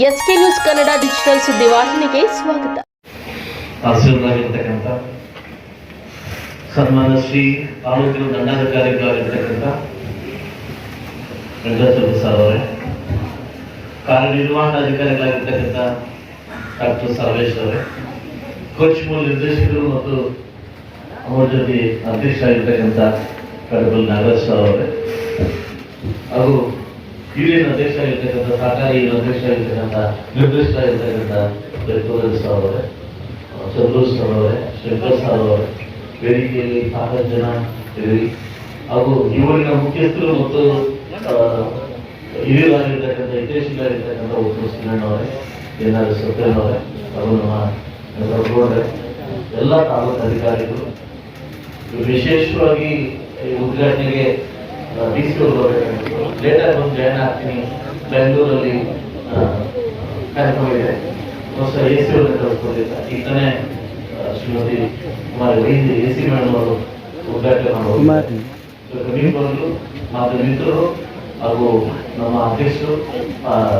S K news Kannada digital ಸುದ್ದಿವಾಹಿನಿಗೆ ಸ್ವಾಗತ. ತಹಸೀಲ್ದಾರಿರ್ತಕ್ಕಂಥ ಸನ್ಮಾನ ಶ್ರೀ ತಾಲೂಕಿನ ದಂಡಾಧಿಕಾರಿಗಳಾಗಿರ್ತಕ್ಕಂಥ ವೆಂಕಟೇಶ್ವರ ಸರ್ ಅವರೇ ಕಾರ್ಯನಿರ್ವಹಣಾಧಿಕಾರಿಗಳಾಗಿರ್ತಕ್ಕಂಥ ಡಾಕ್ಟರ್ ಸರ್ವೇಶ್ ಅವರೇ, ಕೋಚ್ ಮೂಲ ನಿರ್ದೇಶಕರು ಮತ್ತು ಅವರ ಜೊತೆ ಅಧ್ಯಕ್ಷರಾಗಿರ್ತಕ್ಕಂಥ ಕಡಬಲ್ ನಾಗರಾಜ್ ಸರ್ ಅವರೇ, ಹಾಗೂ ಯೂನಿಯನ್ ಅಧ್ಯಕ್ಷರಾಗಿರ್ತಕ್ಕಂಥ ಸಹಕಾರಿ ಅಧ್ಯಕ್ಷರಾಗಿರ್ತಕ್ಕಂಥ ನಿರ್ದೇಶಕರಾಗಿರ್ತಕ್ಕಂಥ ಬೆಳ್ಕೋದರ್ ಸರ್ ಅವರೇ ಚಂದ್ರು ಸರ್ ಅವರೇ, ಶಂಕರ್ ಸರ್ ಅವರೇ, ವೇದಿಕೆಯಲ್ಲಿ ಸಾಕಷ್ಟು ಜನ ಇದ್ದೀರಿ. ಹಾಗೂ ಇವರಿನ ಮುಖ್ಯಸ್ಥರು ಮತ್ತು ಹಿರಿಯರಾಗಿರ್ತಕ್ಕಂಥ ಹಿತೈಷಿಗಳಾಗಿರ್ತಕ್ಕಂಥ ಉತ್ತರ ಸಿಂಗಣ್ಣವರೇ ಏನಾದ್ರು ಸತ್ಯನ್ ಅವರೇ ನಮ್ಮ ಎಲ್ಲ ತಾಲೂಕು ಅಧಿಕಾರಿಗಳು. ವಿಶೇಷವಾಗಿ ಉದ್ಘಾಟನೆಗೆ ಡಿ ಸಿ ಲೇಟಾಗಿ ಬಂದು ಜಾಯ್ನ್ ಆಗ್ತೀನಿ ಬೆಂಗಳೂರಲ್ಲಿ ಕಾರ್ಯಕ್ರಮ ಇದೆ ಹೊಸ ಎ ಸಿ ಅವ್ರನ್ನ ಕಳಿಸ್ಕೊಂಡಿದ್ದ. ಈಗ ತಾನೇ ಶ್ರೀಮತಿ ಕುಮಾರ್ ವೈದ್ಯ ಎ ಸಿ ಮೇಡಮ್ ಅವರು ಉದ್ಘಾಟನೆ ಮಾಡೋದು ಮಾತು ಮಿತ್ರರು ಹಾಗೂ ನಮ್ಮ ಅಧ್ಯಕ್ಷರು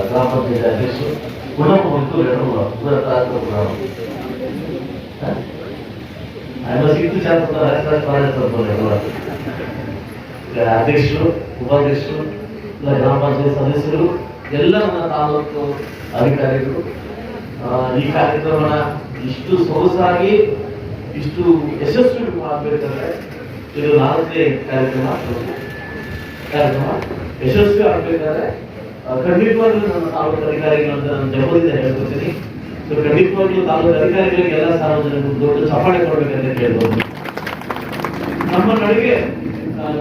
ಗ್ರಾಮ ಪಂಚಾಯತ್ ಅಧ್ಯಕ್ಷರು ಗುಣಮ ಮತ್ತು ಎರಡು ಸಿಕ್ತು ಚಾನ್ಸ್ ಅಧ್ಯಕ್ಷರು ಉಪಾಧ್ಯಕ್ಷರು ಇಲ್ಲ ಗ್ರಾಮ ಪಂಚಾಯತ್ ಸದಸ್ಯರು ಎಲ್ಲ ನನ್ನ ತಾಲೂಕು ಅಧಿಕಾರಿಗಳು. ಈ ಕಾರ್ಯಕ್ರಮನ ಇಷ್ಟು ಸೊಗಸಾಗಿ ಇಷ್ಟು ಯಶಸ್ವಿ ಮಾಡಬೇಕಾದ್ರೆ ಇದು ನಾಲ್ಕನೇ ಕಾರ್ಯಕ್ರಮ. ಕಾರ್ಯಕ್ರಮ ಯಶಸ್ವಿ ಆಗಬೇಕಾದ್ರೆ ಖಂಡಿತವಾಗ್ಲೂ ನನ್ನ ತಾಲೂಕು ಅಧಿಕಾರಿಗಳು ಅಂತ ನಾನು ಜಪದಿಂದ ಹೇಳ್ಕೊತೀನಿ. ಸೊ ಖಂಡಿತವಾಗ್ಲೂ ತಾಲೂಕು ಅಧಿಕಾರಿಗಳಿಗೆ ಎಲ್ಲ ಸಾರ್ವಜನಿಕರು ದೊಡ್ಡ ಚಪ್ಪಾಳೆ ಕೊಡಬೇಕಂತ ಕೇಳ್ಬೋದು. ನಮ್ಮ ನಡಿಗೆ ಆ,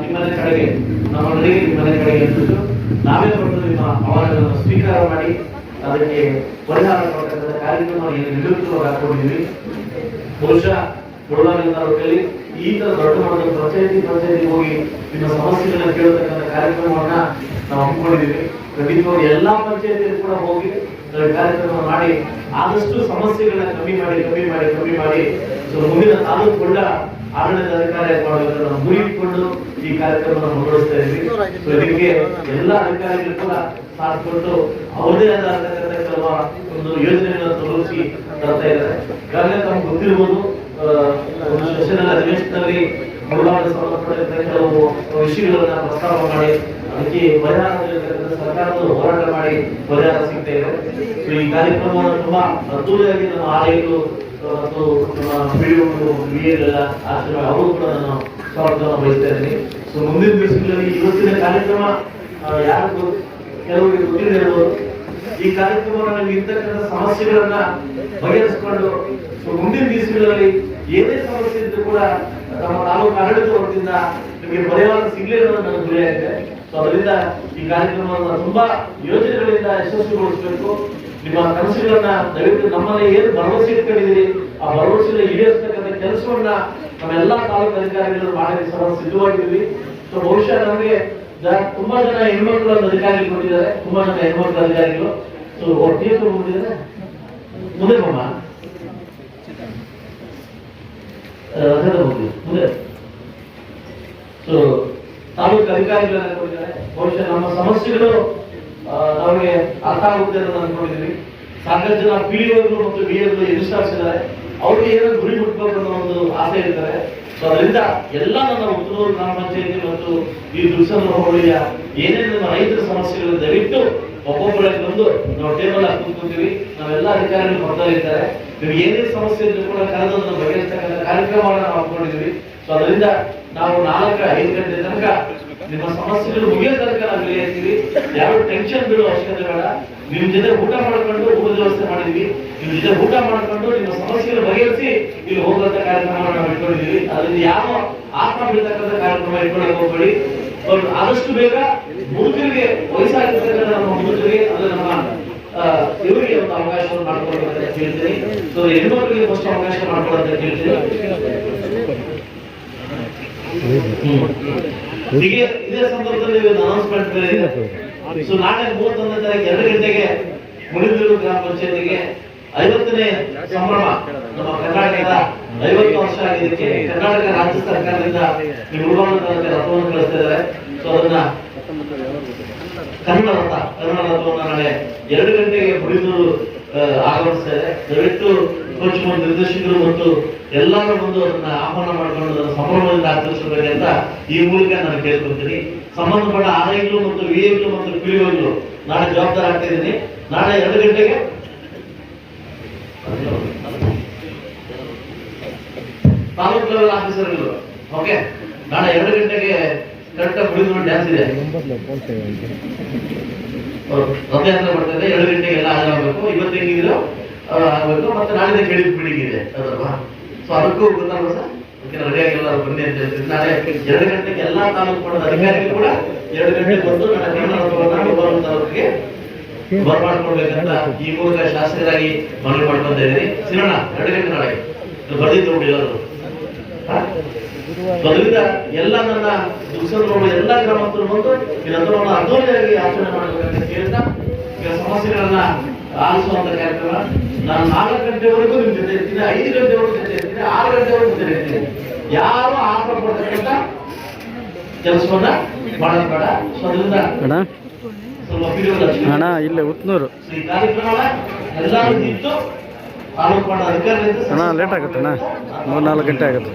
ನಿಮ್ಮನೆ ಕಡೆಗೆ, ನಮ್ಮ ನಡಿಗೆ ನಿಮ್ಮನೆ ಕಡೆಗೆ ಅಂದ್ಬಿಟ್ಟು ನಾವೇ ಬಂದು ನಿಮ್ಮ ಅವಾರ್ಡ್ಗಳನ್ನು ಸ್ವೀಕಾರ ಮಾಡಿ, ಅದಕ್ಕೆ ಪರಿಹಾರ ಕೊಡ್ತಕ್ಕಂಥ ಕಾರ್ಯಕ್ರಮ ಏನು ನಿರುತ್ತರವಾಗಿ ಹಾಕೊಂಡಿದ್ವಿ ಬಹುಶಃ ಕೊಡಲಾಗಿನ ತಾಲೂಕಲ್ಲಿ ಈ ತರ ದೊಡ್ಡ ಮಟ್ಟದ ಪಂಚಾಯತಿ ಪಂಚಾಯತಿ ಹೋಗಿ ನಿಮ್ಮ ಸಮಸ್ಯೆಗಳನ್ನ ಕೇಳತಕ್ಕಂಥ ಕಾರ್ಯಕ್ರಮವನ್ನ ನಾವು ಹಮ್ಮಿಕೊಂಡಿದ್ದೀವಿ. ಖಂಡಿತವಾಗಿ ಎಲ್ಲಾ ಪಂಚಾಯತಿಯಲ್ಲಿ ಕೂಡ ಹೋಗಿ ಕಾರ್ಯಕ್ರಮ ಮಾಡಿ, ಆದಷ್ಟು ಸಮಸ್ಯೆಗಳನ್ನ ಕಮ್ಮಿ ಮಾಡಿ ಕಮ್ಮಿ ಮಾಡಿ ಕಮ್ಮಿ ಮಾಡಿ. ಸೊ, ಮುಂದಿನ ತಾಲೂಕು ಕೊಂಡ ಆಡಳಿತ ಅಧಿಕಾರಿ ಮಾಡಬೇಕು ನಾವು ಈ ಕಾರ್ಯಕ್ರಮವನ್ನು ಮುಂದುವರಿಸ್ತಾ ಇದ್ವಿ ಎಲ್ಲ ಅಧಿಕಾರಿಗಳು ಕೂಡ ಸಾಥ್ ಕೊಟ್ಟು ಅವರದೇ ಆದ ಒಂದು ಯೋಜನೆಗಳನ್ನು ತೊಡಗಿಸಿ ತರ್ತಾ ಇದ್ದಾರೆ. ತಮ್ಗೆ ಗೊತ್ತಿರ್ಬೋದು ಅಧಿವೇಶನದಲ್ಲಿ ಸಂಬಂಧಪಟ್ಟ ಕೆಲವು ವಿಷಯಗಳನ್ನ ಪ್ರಸ್ತಾಪ ಮಾಡಿ, ಅದಕ್ಕೆ ಪರಿಹಾರ ನೀಡತಕ್ಕಂಥ ಸರ್ಕಾರದ ಹೋರಾಟ ಮಾಡಿ ಪರಿಹಾರ ಸಿಗ್ತಾ ಸೊ ಈ ಕಾರ್ಯಕ್ರಮವನ್ನು ತುಂಬಾ ಅದ್ದೂರಿಯಾಗಿ ನಮ್ಮ ಆಲಯಗಳು ಮತ್ತು ನಮ್ಮ ಪಿಡಿಒಗಳು ಎಲ್ಲ ಆಶ್ರಮ ಅವರು ಕೂಡ ನಾನು ಸ್ವಾಗತವನ್ನು ಬಯಸ್ತಾ ಇದ್ದೀನಿ. ಸೊ ಮುಂದಿನ ದಿವಸಗಳಲ್ಲಿ ಇವತ್ತಿನ ಕಾರ್ಯಕ್ರಮ ಯಾರಿಗೂ ಕೆಲವರಿಗೆ ಗೊತ್ತಿದೆ ಈ ಕಾರ್ಯಕ್ರಮದಲ್ಲಿ ಇರ್ತಕ್ಕಂಥ ಸಮಸ್ಯೆಗಳನ್ನ ಬಗೆಹರಿಸಿಕೊಂಡು ಮುಂದಿನ ದಿವಸಗಳಲ್ಲಿ ಏನೇ ಸಮಸ್ಯೆ ಇದ್ರೂ ಕೂಡ ನಮ್ಮ ತಾಲೂಕು ಆಡಳಿತ ವತಿಯಿಂದ ನಿಮಗೆ ಪರಿಹಾರ ಸಿಗಲಿಲ್ಲ ನನ್ನ ಗುರಿಯಾಗಿದೆ ಸೊ ಅದರಿಂದ ಈ ಕಾರ್ಯಕ್ರಮವನ್ನು ತುಂಬಾ ಯೋಜನೆಗಳಿಂದ ಯಶಸ್ವಿಗೊಳಿಸಬೇಕು. ನಿಮ್ಮ ಕನಸುಗಳನ್ನ ದಯವಿಟ್ಟು ನಮ್ಮಲ್ಲಿ ಏನು ಭರವಸೆ ಇಟ್ಕೊಂಡಿದ್ದೀರಿ, ಆ ಭರವಸೆನ ಈಡೇರಿಸ್ತಕ್ಕಂಥ ಕೆಲಸವನ್ನ ನಮ್ಮೆಲ್ಲಾ ತಾಲೂಕು ಅಧಿಕಾರಿಗಳು ಮಾಡಲಿಕ್ಕೆ ಸಹ ಸಿದ್ಧವಾಗಿದ್ದೀವಿ. ಸೊ ಬಹುಶಃ ನಮಗೆ ತುಂಬಾ ಜನ ಹೆಣ್ಮಕ್ಳು ಅಧಿಕಾರಿಗಳು ಕೊಟ್ಟಿದ್ದಾರೆ. ತುಂಬಾ ಜನ ಹೆಣ್ಮಕ್ಳು ಅಧಿಕಾರಿಗಳು. ಸೊ ಒಟ್ಟಿಗೆ ಬಂದಿದ್ದಾರೆ ಮುಂದೆ ಬಮ್ಮ ಮುಂದೆ. ಸೊ ತಾಲೂಕು ಅಧಿಕಾರಿಗಳನ್ನ ಕೊಟ್ಟಿದ್ದಾರೆ. ಬಹುಶಃ ನಮ್ಮ ಸಮಸ್ಯೆಗಳು ನಮಗೆ ಅರ್ಥ ಆಗುತ್ತೆ ಅಂತ ಅನ್ಕೊಂಡಿದ್ವಿ ಸಾಕಷ್ಟು ಜನ ಪಿ ಮತ್ತು ಬಿ ಎನ್ಸ್ಟಾಫ್ಸ್ ಇದ್ದಾರೆ. ಅವ್ರಿಗೆ ಏನೋ ಗುರಿ ಮುಟ್ಬೇಕು ಅನ್ನೋ ಒಂದು ಆಸೆ ಇರ್ತಾರೆ. ಸೊ ಅದರಿಂದ ಎಲ್ಲ ನನ್ನ ಉತ್ತರೂರು ಗ್ರಾಮ ಪಂಚಾಯತಿ ಮತ್ತು ಈ ದುರ್ಸಂದ್ರ ಹೋಳಿಯ ಏನೇನು ನಮ್ಮ ರೈತರ ಸಮಸ್ಯೆಗಳು ದಯವಿಟ್ಟು ಒಬ್ಬೊಬ್ಬರಲ್ಲಿ ಬಂದು ನಾವು ಟೇಬಲ್ ಹಾಕಿ ನಾವೆಲ್ಲ ಅಧಿಕಾರಿಗಳು ಬರ್ತಾ ಇದ್ದಾರೆ. ನೀವು ಏನೇ ಸಮಸ್ಯೆ ಇದ್ರು ಕೂಡ ಕರೆದು ಅದನ್ನು ಬಗೆಹರಿಸ್ತಕ್ಕಂಥ ಕಾರ್ಯಕ್ರಮವನ್ನು ನಾವು ಹಾಕೊಂಡಿದ್ದೀವಿ ಸೊ ಅದರಿಂದ ನಾವು ನಾಲ್ಕು ಐದು ಗಂಟೆ ತನಕ ನಿಮ್ಮ ಸಮಸ್ಯೆಗಳು ಮುಗಿಯೋ ತನಕ ನಾವು ಇರ್ತೀವಿ ಯಾವ ಟೆನ್ಷನ್ ಬೀಳೋ ಅವಶ್ಯಕತೆ ಬೇಡ ನಿಮ್ ಜೊತೆ ಊಟ ಮಾಡ್ಕೊಂಡು ಊಟದ ವ್ಯವಸ್ಥೆ ಮಾಡಿದೀವಿ. ನಿಮ್ ಜೊತೆ ಊಟ ಮಾಡ್ಕೊಂಡು ನಿಮ್ಮ ಸಮಸ್ಯೆಗಳು ಬಗೆಹರಿಸಿ ಇಲ್ಲಿ ಹೋಗುವಂತ ಕಾರ್ಯಕ್ರಮವನ್ನು ನಾವು ಇಟ್ಕೊಂಡಿದೀವಿ ಅದರಿಂದ ಯಾವ ಆತ್ಮ ಬೀಳ್ತಕ್ಕಂಥ ಕಾರ್ಯಕ್ರಮ ಇಟ್ಕೊಂಡು ಹೋಗ್ಬೇಡಿ. ಬಟ್ ಆದಷ್ಟು ಬೇಗ ಮುದುಕರಿಗೆ ವಯಸ್ಸಾಗಿರ್ತಕ್ಕಂಥ ನಮ್ಮ ಮುದುಕರಿಗೆ ಅದು ನಮ್ಮ ಇವರಿಗೆ ಒಂದು ಅವಕಾಶವನ್ನು ಅಂತ ಕೇಳ್ತೀನಿ ಸೊ ಹೆಣ್ಮಕ್ಳಿಗೆ ಫಸ್ಟ್ ಅವಕಾಶ ಕೇಳ್ತೀನಿ ಹ್ಮ್. ಇದೇ ಸಂದರ್ಭದಲ್ಲಿ ಇದೆ ಸೊ ನಾಳೆ ಮೂವತ್ತೊಂದನೇ ತಾರೀಕು ಎರಡು ಗಂಟೆಗೆ ಮುಳಿದೂರು ಗ್ರಾಮ ಪಂಚಾಯತಿಗೆ ಐವತ್ತನೇ ಸಂಭ್ರಮ ನಮ್ಮ ಕರ್ನಾಟಕದ ಐವತ್ತು ವರ್ಷ ಆಗಿದ್ದಕ್ಕೆ ಕರ್ನಾಟಕ ರಾಜ್ಯ ಸರ್ಕಾರದಿಂದ ಉಡುಗೊರೆ ರಥವನ್ನು ಕಳಿಸ್ತಾ ಇದ್ದಾರೆ. ಸೊ ಅದನ್ನ ಕನ್ನಡ ರಥ ಕನ್ನಡ ರಥವನ್ನು ನಾಳೆ ಎರಡು ಗಂಟೆಗೆ ಮುಳಿದೂರು ಆಗಮಿಸ್ತಾ ಇದೆ ದಯವಿಟ್ಟು ಕೋಚ್ ಮಾಡಿ ನಿರ್ದೇಶಕರು ಮತ್ತು ಎಲ್ಲರೂ ಬಂದು ಅದನ್ನ ಆಹ್ವಾನ ಮಾಡಿಕೊಂಡು ಅದನ್ನು ಸಂಭ್ರಮದಿಂದ ಆಚರಿಸಬೇಕು ಅಂತ ಈ ಮೂಲಕ ನಾನು ಕೇಳ್ಕೊತೀನಿ ಸಂಬಂಧಪಟ್ಟ ಆರೈಗಳು ಮತ್ತು ವಿಎಗಳು ಮತ್ತು ಪಿಡಿಒಗಳು ನಾಳೆ ಜವಾಬ್ದಾರಿ ಆಗ್ತಿದ್ದೀನಿ ನಾಳೆ ಎರಡು ಗಂಟೆಗೆ? ತಾಲೂಕು ಲೆವೆಲ್ ಆಫೀಸರ್ಗಳು. ಓಕೆ ನಾಳೆ ಎರಡು ಗಂಟೆಗೆ ಕರೆಕ್ಟಾಗಿ ಕುಡಿದು ಡ್ಯಾನ್ಸ್ ಇದೆ. ರಥಯಾತ್ರೆ ಮಾಡ್ತಾರೆ ಎರಡು ಗಂಟೆಗೆ ಎಲ್ಲ ಹಾಜರಾಗಬೇಕು. ಇವತ್ತು ಹೆಂಗಿದ್ರು? ಆಗಬೇಕು ಮತ್ತೆ ನಾಳೆ ಕೇಳಿದ ಮೀಟಿಂಗ್ ಇದೆ ಅದಲ್ವಾ ಸೊ ಅದಕ್ಕೂ ಗೊತ್ತಲ್ವಾ ಸರ್? ಓಕೆ ರೆಡಿ ಆಗಿಲ್ಲ ಬನ್ನಿ ಅಂತ ಹೇಳ್ತೀನಿ ನಾಳೆ ಎರಡು ಗಂಟೆಗೆ ಎಲ್ಲಾ ತಾಲೂಕು ಮಟ್ಟದ ಅಧಿಕಾರಿಗಳು ಕೂಡ ಎರಡು ಗಂಟೆಗೆ ಬಂದು ನನ್ನ ಕನ್ನಡ ತಾಲೂಕಿಗೆ ಬರ್ಮಾಡ್ಕೊಡ್ಬೇಕಂತ ಈ ಮೂಲಕ ಶಾಸಕರಾಗಿ ಮನವಿ ಮಾಡ್ಕೊಂತ ಇದ್ದೀನಿ. ಸಿರೋಣ ಎರಡು ಗಂಟೆ ನಾಳೆ. ಬರ್ದಿದ್ದು ನೋಡಿ ಎಲ್ಲರೂ? ಅದರಿಂದ ಎಲ್ಲ ನನ್ನ ದುಃಖಗಳು ಎಲ್ಲ ಗ್ರಾಮಸ್ಥರು ಬಂದು ಇದನ್ನು ಅದ್ದೂರಿಯಾಗಿ ಆಚರಣೆ ಮಾಡಬೇಕಂತ ಕೇಳ್ತಾ, ಈಗ ಸಮಸ್ಯೆಗಳನ್ನ ಆಲಿಸುವಂತ ಕಾರ್ಯಕ್ರಮ. ನಾನು ನಾಲ್ಕು ಗಂಟೆವರೆಗೂ ನಿಮ್ ಜೊತೆ ಇರ್ತೀನಿ ಐದು ಗಂಟೆವರೆಗೂ ಜೊತೆ ಇರ್ತೀನಿ ಆರು ಗಂಟೆವರೆಗೂ ಜೊತೆ ಇರ್ತೀನಿ. ಯಾರು ಆಟ ಕೆಲಸವನ್ನ ಮಾಡೋದು ಬೇಡ. ಅದರಿಂದ ಇಲ್ಲೇ ಉತ್ನೂರು. ಈ ಕಾರ್ಯಕ್ರಮ ಎಲ್ಲರೂ ನಿಂತು ತಾಲೂಕು ಮಾಡೋ ಅಧಿಕಾರಿಗಳಿಂದ ಅಣ್ಣ ಲೇಟ್ ಆಗುತ್ತೆ ಅಣ್ಣ. ಮೂರು ನಾಲ್ಕು ಗಂಟೆ ಆಗುತ್ತೆ.